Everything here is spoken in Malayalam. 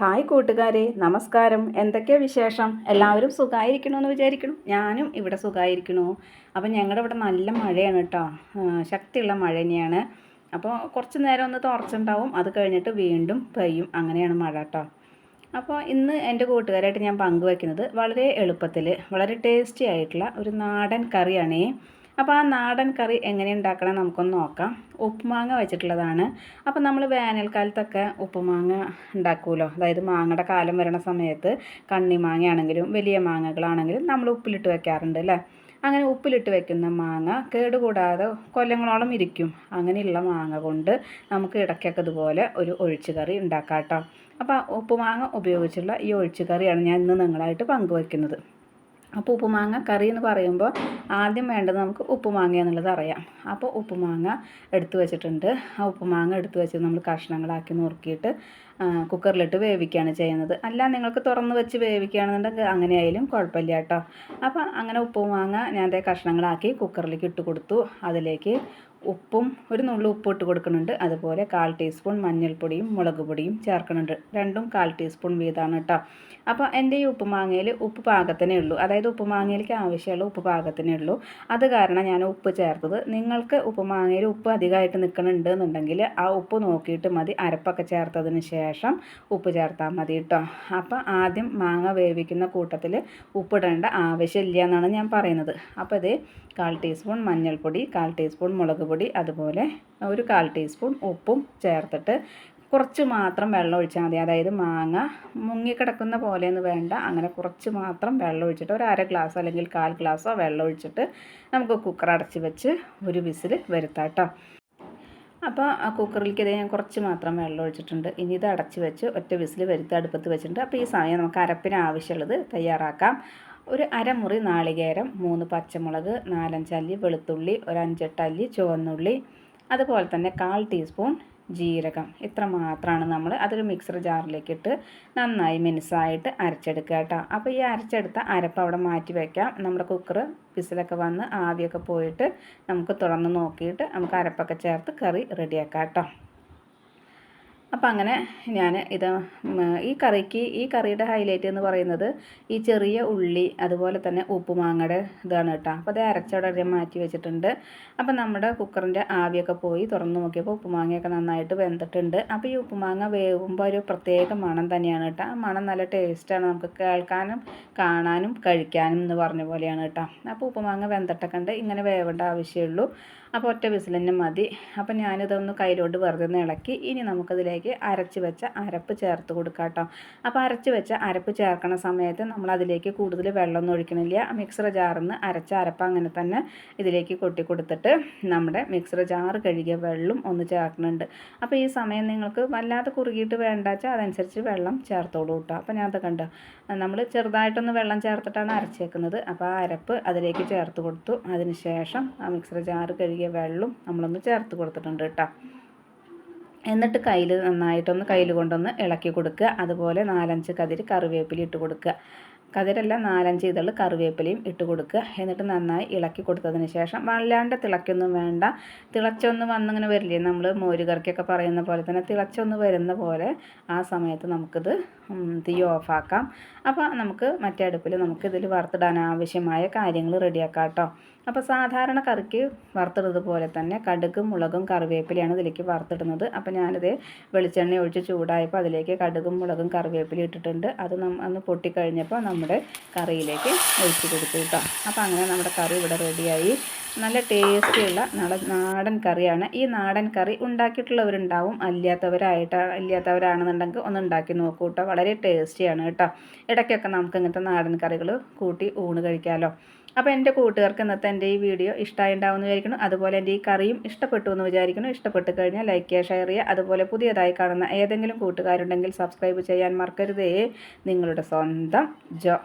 ഹായ് കൂട്ടുകാരെ നമസ്കാരം. എന്തൊക്കെയാ വിശേഷം? എല്ലാവരും സുഖമായിരിക്കണമെന്ന് വിചാരിക്കണം ഞാനും ഇവിടെ സുഖമായിരിക്കണു അപ്പം ഞങ്ങളുടെ ഇവിടെ നല്ല മഴയാണ് കേട്ടോ ശക്തിയുള്ള മഴ തന്നെയാണ്. അപ്പോൾ കുറച്ച് നേരം ഒന്ന് തുറച്ചുണ്ടാവും അത് കഴിഞ്ഞിട്ട് വീണ്ടും പെയ്യും. അങ്ങനെയാണ് മഴ കേട്ടോ അപ്പോൾ ഇന്ന് എന്റെ കൂട്ടുകാരായിട്ട് ഞാൻ പങ്കുവയ്ക്കുന്നത് വളരെ എളുപ്പത്തിൽ വളരെ ടേസ്റ്റി ആയിട്ടുള്ള ഒരു നാടൻ കറിയാണേ. അപ്പോൾ ആ നാടൻ കറി എങ്ങനെ ഉണ്ടാക്കണം നമുക്കൊന്ന് നോക്കാം. ഉപ്പുമാങ്ങ വെച്ചിട്ടുള്ളതാണ്. അപ്പോൾ നമ്മൾ വേനൽക്കാലത്തൊക്കെ ഉപ്പുമാങ്ങ ഉണ്ടാക്കുമല്ലോ അതായത് മാങ്ങയുടെ കാലം വരണ സമയത്ത് കണ്ണിമാങ്ങയാണെങ്കിലും വലിയ മാങ്ങകളാണെങ്കിലും നമ്മൾ ഉപ്പിലിട്ട് വെക്കാറുണ്ട് അല്ലേ? അങ്ങനെ ഉപ്പിലിട്ട് വെക്കുന്ന മാങ്ങ കേടുകൂടാതെ കൊല്ലങ്ങളോളം ഇരിക്കും. അങ്ങനെയുള്ള മാങ്ങ കൊണ്ട് നമുക്ക് ഇടയ്ക്കൊക്കെ ഇതുപോലെ ഒരു ഒഴിച്ചു കറി ഉണ്ടാക്കാം കേട്ടോ. അപ്പോൾ ഉപ്പുമാങ്ങ ഉപയോഗിച്ചുള്ള ഈ ഒഴിച്ചു കറിയാണ് ഞാൻ ഇന്ന് നിങ്ങളായിട്ട് പങ്കുവയ്ക്കുന്നത് അപ്പോൾ ഉപ്പുമാങ്ങ കറി എന്ന് പറയുമ്പോൾ ആദ്യം വേണ്ടത് നമുക്ക് ഉപ്പുമാങ്ങ എന്നുള്ളത് അറിയാം. അപ്പോൾ ഉപ്പുമാങ്ങ എടുത്തു വെച്ചിട്ടുണ്ട്. ആ ഉപ്പുമാങ്ങ എടുത്തു വെച്ച് നമ്മൾ കഷ്ണങ്ങളാക്കി നുറുക്കിയിട്ട് കുക്കറിലിട്ട് വേവിക്കുകയാണ് ചെയ്യുന്നത്. അല്ല നിങ്ങൾക്ക് തുറന്ന് വെച്ച് വേവിക്കുകയാണെന്നുണ്ടെങ്കിൽ അങ്ങനെ ആയാലും കുഴപ്പമില്ല കേട്ടോ. അപ്പോൾ അങ്ങനെ ഉപ്പുമാങ്ങ ഞാൻ അതേ കഷ്ണങ്ങളാക്കി കുക്കറിലേക്ക് ഇട്ട് കൊടുത്തു. അതിലേക്ക് ഉപ്പും ഒരു നുള്ളു ഉപ്പ് ഇട്ട് കൊടുക്കുന്നുണ്ട്. അതുപോലെ കാൽ ടീസ്പൂൺ മഞ്ഞൾപ്പൊടിയും മുളക് പൊടിയും ചേർക്കുന്നുണ്ട്. രണ്ടും കാൽ ടീസ്പൂൺ വീതമാണ് കേട്ടോ. അപ്പോൾ എന്റെ ഈ ഉപ്പുമാങ്ങയിൽ ഉപ്പ് പാകത്തിനേ ഉള്ളൂ. അതായത് ഉപ്പുമാങ്ങയിലേക്ക് ആവശ്യമുള്ള ഉപ്പ് പാകത്തിനേ ഉള്ളൂ. അത് കാരണം ഞാൻ ഉപ്പ് ചേർത്തത്. നിങ്ങൾക്ക് ഉപ്പുമാങ്ങയിൽ ഉപ്പ് അധികമായിട്ട് നിൽക്കുന്നുണ്ട് എന്നുണ്ടെങ്കിൽ ആ ഉപ്പ് നോക്കിയിട്ട് മതി. അരപ്പൊക്കെ ചേർത്തതിന് ശേഷം ഉപ്പ് ചേർത്താൽ മതി കേട്ടോ. അപ്പോൾ ആദ്യം മാങ്ങ വേവിക്കുന്ന കൂട്ടത്തിൽ ഉപ്പിടേണ്ട ആവശ്യമില്ല എന്നാണ് ഞാൻ പറയുന്നത്. അപ്പോൾ ഇത് കാൽ ടീസ്പൂൺ മഞ്ഞൾപ്പൊടി കാൽ ടീസ്പൂൺ മുളക് പൊടി അതുപോലെ ഒരു കാൽ ടീസ്പൂൺ ഉപ്പും ചേർത്തിട്ട് കുറച്ച് മാത്രം വെള്ളം ഒഴിച്ചാൽ മതി. അതായത് മാങ്ങ മുങ്ങിക്കിടക്കുന്ന പോലെയൊന്നും വേണ്ട. അങ്ങനെ കുറച്ച് മാത്രം വെള്ളം ഒഴിച്ചിട്ട് ഒരു അര ഗ്ലാസ് അല്ലെങ്കിൽ കാൽ ഗ്ലാസ്സോ വെള്ളം ഒഴിച്ചിട്ട് നമുക്ക് കുക്കർ അടച്ച് വെച്ച് ഒരു വിസിൽ വരുത്താം കേട്ടോ. അപ്പോൾ ആ കുക്കറിലേക്ക് ഇതേ ഞാൻ കുറച്ച് മാത്രം വെള്ളം ഒഴിച്ചിട്ടുണ്ട്. ഇനി ഇത് അടച്ച് വെച്ച് ഒറ്റ വിസിൽ വരുത്തി അടുപ്പത്ത് വെച്ചിട്ടുണ്ട്. അപ്പോൾ ഈ സമയം നമുക്ക് അരപ്പിന് ആവശ്യമുള്ളത് തയ്യാറാക്കാം. ഒരു അരമുറി നാളികേരം മൂന്ന് പച്ചമുളക് നാലഞ്ചല്ലി വെളുത്തുള്ളി ഒരു അഞ്ചെട്ടല്ലി ചുവന്നുള്ളി അതുപോലെ തന്നെ കാൽ ടീസ്പൂൺ ജീരകം ഇത്ര മാത്രമാണ് നമ്മൾ അതൊരു മിക്സർ ജാറിലേക്ക് ഇട്ട് നന്നായി മിനുസായിട്ട് അരച്ചെടുക്കുക കേട്ടോ. അപ്പോൾ ഈ അരച്ചെടുത്ത അരപ്പ് അവിടെ മാറ്റി വയ്ക്കാം നമ്മുടെ കുക്കർ വിസിലൊക്കെ വന്ന് ആവിയൊക്കെ പോയിട്ട് നമുക്ക് തുറന്ന് നോക്കിയിട്ട് നമുക്ക് അരപ്പൊക്കെ ചേർത്ത് കറി റെഡിയാക്കാം കേട്ടോ. അപ്പോൾ അങ്ങനെ ഞാൻ ഇത് ഈ കറിക്ക് ഈ കറിയുടെ ഹൈലൈറ്റ് എന്ന് പറയുന്നത് ഈ ചെറിയ ഉള്ളി അതുപോലെ തന്നെ ഉപ്പുമാങ്ങയുടെ ഇതാണ് കേട്ടോ. അപ്പോൾ അത് അരച്ചവിടെ മാറ്റി വെച്ചിട്ടുണ്ട്. അപ്പോൾ നമ്മുടെ കുക്കറിന്റെ ആവിയൊക്കെ പോയി തുറന്ന് നോക്കിയപ്പോൾ ഉപ്പുമാങ്ങയൊക്കെ നന്നായിട്ട് വെന്തിട്ടുണ്ട്. അപ്പോൾ ഈ ഉപ്പുമാങ്ങ വേവുമ്പോൾ ഒരു പ്രത്യേക മണം തന്നെയാണ് കേട്ടോ. ആ മണം നല്ല ടേസ്റ്റാണ് നമുക്ക് കേൾക്കാനും കാണാനും കഴിക്കാനും എന്ന് പറഞ്ഞ പോലെയാണ് കേട്ടോ. അപ്പോൾ ഉപ്പുമാങ്ങ വെന്തിട്ടൊക്കെ ഉണ്ട്. ഇങ്ങനെ വേവേണ്ട ആവശ്യമുള്ളൂ അപ്പോൾ ഒറ്റ വിസിൽ മതി. അപ്പോൾ ഞാനിതൊന്ന് കയ്യിലോട്ട് വെറുതെ ഇളക്കി. ഇനി നമുക്കതിലേക്ക് അരച്ച് വെച്ച അരപ്പ് ചേർത്ത് കൊടുക്കാം കേട്ടോ. അപ്പോൾ അരച്ച് വെച്ച അരപ്പ് ചേർക്കണ സമയത്ത് നമ്മൾ അതിലേക്ക് കൂടുതൽ വെള്ളമൊന്നും ഒഴിക്കണില്ല. മിക്സർ ജാറിൽ നിന്ന് അരച്ച അരപ്പ് അങ്ങനെ തന്നെ ഇതിലേക്ക് കൊട്ടി കൊടുത്തിട്ട് നമ്മുടെ മിക്സർ ജാർ കഴുകിയ വെള്ളം ഒന്ന് ചേർക്കുന്നുണ്ട്. അപ്പോൾ ഈ സമയം നിങ്ങൾക്ക് വല്ലാതെ കുറുകിയിട്ട് വേണ്ടാച്ചാൽ അതനുസരിച്ച് വെള്ളം ചേർത്തോളൂ കേട്ടോ. അപ്പോൾ ഞാനത് കണ്ടു? നമ്മൾ ചെറുതായിട്ടൊന്ന് വെള്ളം ചേർത്തിട്ടാണ് അരച്ചേക്കുന്നത്. അപ്പോൾ ആ അരപ്പ് അതിലേക്ക് ചേർത്ത് കൊടുത്തു. അതിനുശേഷം ആ മിക്സർ ജാർ കഴുകിയ വെള്ളം നമ്മളൊന്ന് ചേർത്ത് കൊടുത്തിട്ടുണ്ട് കേട്ടോ. എന്നിട്ട് കയ്യിൽ നന്നായിട്ടൊന്ന് കയ്യിൽ കൊണ്ടൊന്ന് ഇളക്കി കൊടുക്കുക. അതുപോലെ നാലഞ്ച് കതിര് കറിവേപ്പില ഇട്ട് കൊടുക്കുക. കതിരല്ല നാലഞ്ച് ഇതൾ കറിവേപ്പിലയും ഇട്ട് കൊടുക്കുക. എന്നിട്ട് നന്നായി ഇളക്കി കൊടുത്തതിന് ശേഷം വല്ലാണ്ട് തിളയ്ക്കൊന്നും വേണ്ട. തിളച്ചൊന്ന് വന്നിങ്ങനെ വരില്ലേ? നമ്മൾ മോര് മോരുകറിക്കൊക്കെ പറയുന്ന പോലെ തന്നെ തിളച്ചൊന്ന് വരുന്ന പോലെ ആ സമയത്ത് നമുക്കിത് തീ ഓഫാക്കാം. അപ്പോൾ നമുക്ക് മറ്റേ അടുപ്പിൽ നമുക്ക് ഇതിൽ വറുത്തിടാൻ ആവശ്യമായ കാര്യങ്ങൾ റെഡിയാക്കാം കേട്ടോ. അപ്പോൾ സാധാരണ കറിക്ക് വറുത്തിടുന്നത് പോലെ തന്നെ കടുകും മുളകും കറിവേപ്പിലയാണ് ഇതിലേക്ക് വറുത്തിടുന്നത്. അപ്പോൾ ഞാനിത് വെളിച്ചെണ്ണ ഒഴിച്ച് ചൂടായപ്പോൾ അതിലേക്ക് കടുകും മുളകും കറിവേപ്പില ഇട്ടിട്ടുണ്ട്. അത് ഒന്ന് പൊട്ടിക്കഴിഞ്ഞപ്പോൾ നമ്മുടെ കറിയിലേക്ക് ഒഴിച്ച് കൊടുത്തു കേട്ടോ. അപ്പോൾ അങ്ങനെ നമ്മുടെ കറി ഇവിടെ റെഡിയായി. നല്ല ടേസ്റ്റിയുള്ള നാടൻ കറിയാണ്. ഈ നാടൻ കറി ഉണ്ടാക്കിയിട്ടുള്ളവരുണ്ടാവും. അല്ലാത്തവരായിട്ട് ഇല്ലാത്തവരാണെന്നുണ്ടെങ്കിൽ ഒന്ന് ഉണ്ടാക്കി നോക്കൂ കേട്ടോ. വളരെ ടേസ്റ്റിയാണ് കേട്ടോ. ഇടയ്ക്കൊക്കെ നമുക്ക് ഇങ്ങനത്തെ നാടൻ കറികൾ കൂട്ടി ഊണ് കഴിക്കാമല്ലോ അപ്പോൾ എന്റെ കൂട്ടുകാർക്ക് ഇന്നത്തെ എന്റെ ഈ വീഡിയോ ഇഷ്ടമായി ഉണ്ടാവുമെന്ന് വിചാരിക്കുന്നു. അതുപോലെ എന്റെ ഈ കറിയും ഇഷ്ടപ്പെട്ടു എന്ന് വിചാരിക്കുന്നു. ഇഷ്ടപ്പെട്ട് കഴിഞ്ഞാൽ ലൈക്ക് ചെയ്യുക ഷെയർ ചെയ്യുക. അതുപോലെ പുതിയതായി കാണുന്ന ഏതെങ്കിലും കൂട്ടുകാരുണ്ടെങ്കിൽ സബ്സ്ക്രൈബ് ചെയ്യാൻ മറക്കരുതേ. നിങ്ങളുടെ സ്വന്തം ജോ.